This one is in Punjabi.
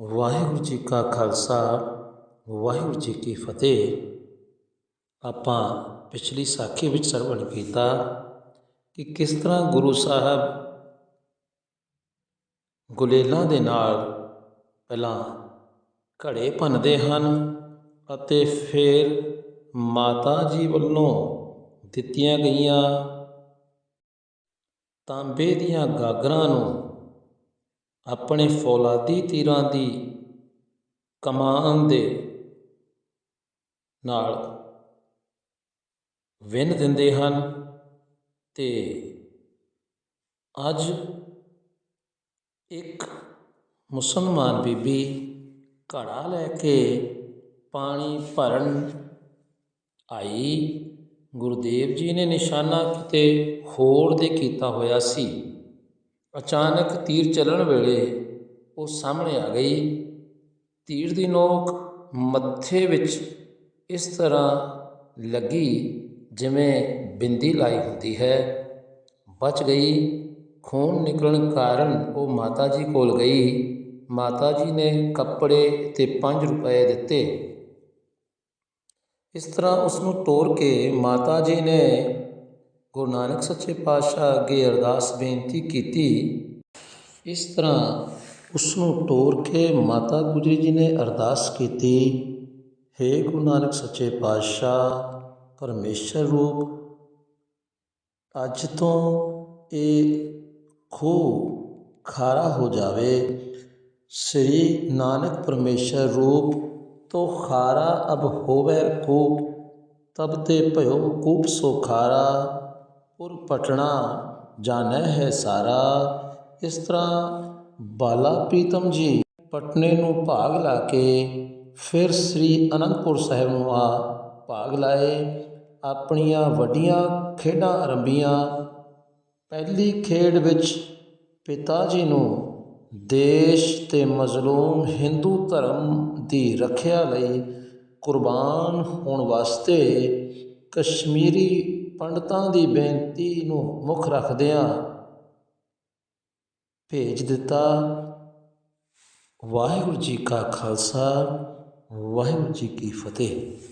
ਵਾਹਿਗੁਰੂ ਜੀ ਕਾ ਖਾਲਸਾ, ਵਾਹਿਗੁਰੂ ਜੀ ਕੀ ਫਤਿਹ। ਆਪਾਂ ਪਿਛਲੀ ਸਾਖੀ ਵਿੱਚ ਸਰਵਣ ਕੀਤਾ ਕਿ ਕਿਸ ਤਰ੍ਹਾਂ ਗੁਰੂ ਸਾਹਿਬ ਗੁਲੇਲਾਂ ਦੇ ਨਾਲ ਪਹਿਲਾਂ ਘੜੇ ਭੰਨਦੇ ਹਨ ਅਤੇ ਫਿਰ ਮਾਤਾ ਜੀ ਵੱਲੋਂ ਦਿੱਤੀਆਂ ਗਈਆਂ ਤਾਂਬੇ ਦੀਆਂ ਗਾਗਰਾਂ ਨੂੰ ਆਪਣੇ ਫੌਲਾਦੀ ਤੀਰਾਂ ਦੀ ਕਮਾਨ ਦੇ ਨਾਲ ਵਿੰਨ ਦਿੰਦੇ ਹਨ ਤੇ ਅੱਜ ਇੱਕ ਮੁਸਲਮਾਨ ਬੀਬੀ ਘੜਾ ਲੈ ਕੇ ਪਾਣੀ ਭਰਨ ਆਈ। ਗੁਰਦੇਵ ਜੀ ਨੇ ਨਿਸ਼ਾਨਾ ਕਿਤੇ ਹੋਰ ਦੇ ਕੀਤਾ ਹੋਇਆ ਸੀ। ਅਚਾਨਕ ਤੀਰ ਚੱਲਣ ਵੇਲੇ ਉਹ ਸਾਹਮਣੇ ਆ ਗਈ। ਤੀਰ ਦੀ ਨੋਕ ਮੱਥੇ ਵਿੱਚ ਇਸ ਤਰ੍ਹਾਂ ਲੱਗੀ ਜਿਵੇਂ ਬਿੰਦੀ ਲਾਈ ਹੁੰਦੀ ਹੈ। ਬਚ ਗਈ। ਖੂਨ ਨਿਕਲਣ ਕਾਰਨ ਉਹ ਮਾਤਾ ਜੀ ਕੋਲ ਗਈ। ਮਾਤਾ ਜੀ ਨੇ ਕੱਪੜੇ ਤੇ 5 ਰੁਪਏ ਦਿੱਤੇ। ਇਸ ਤਰ੍ਹਾਂ ਉਸ ਨੂੰ ਤੋੜ ਕੇ ਮਾਤਾ ਜੀ ਨੇ ਗੁਰੂ ਨਾਨਕ ਸੱਚੇ ਪਾਤਸ਼ਾਹ ਅੱਗੇ ਅਰਦਾਸ ਬੇਨਤੀ ਕੀਤੀ। ਇਸ ਤਰ੍ਹਾਂ ਉਸ ਨੂੰ ਤੋੜ ਕੇ ਮਾਤਾ ਗੁਜਰੀ ਜੀ ਨੇ ਅਰਦਾਸ ਕੀਤੀ हे ਗੁਰੂ ਨਾਨਕ ਸੱਚੇ ਪਾਤਸ਼ਾਹ, ਪਰਮੇਸ਼ਰ ਰੂਪ, ਅੱਜ ਤੋਂ ਇਹ ਖੂਹ ਖਾਰਾ ਹੋ ਜਾਵੇ। ਸ੍ਰੀ ਨਾਨਕ ਪਰਮੇਸ਼ਰ ਰੂਪ ਤੋ ਖਾਰਾ ਅਬ ਹੋਵੇ ਕੂਪ, ਤਬ ਤੇ ਭਇਓ ਕੂਪ ਸੋ ਖਾਰਾ। ਪੁਰ ਪਟਣਾ ਜਾਣੈ ਹੈ ਸਾਰਾ। ਇਸ ਤਰ੍ਹਾਂ ਬਾਲਾ ਪ੍ਰੀਤਮ ਜੀ ਪਟਨੇ ਨੂੰ ਭਾਗ ਲਾ ਕੇ ਫਿਰ ਸ੍ਰੀ ਅਨੰਦਪੁਰ ਸਾਹਿਬ ਨੂੰ ਆ ਭਾਗ ਲਾਏ। ਆਪਣੀਆਂ ਵੱਡੀਆਂ ਖੇਡਾਂ ਆਰੰਭੀਆਂ। ਪਹਿਲੀ ਖੇਡ ਵਿੱਚ ਪਿਤਾ ਜੀ ਨੂੰ ਦੇਸ਼ ਤੇ ਮਜ਼ਲੂਮ ਹਿੰਦੂ ਧਰਮ ਦੀ ਰੱਖਿਆ ਲਈ ਕੁਰਬਾਨ ਹੋਣ ਵਾਸਤੇ ਕਸ਼ਮੀਰੀ ਪੰਡਤਾਂ ਦੀ ਬੇਨਤੀ ਨੂੰ ਮੁੱਖ ਰੱਖਦਿਆਂ ਭੇਜ ਦਿੱਤਾ, ਵਾਹਿਗੁਰੂ ਜੀ ਕਾ ਖਾਲਸਾ, ਵਾਹਿਗੁਰੂ ਜੀ ਕੀ ਫਤਿਹ।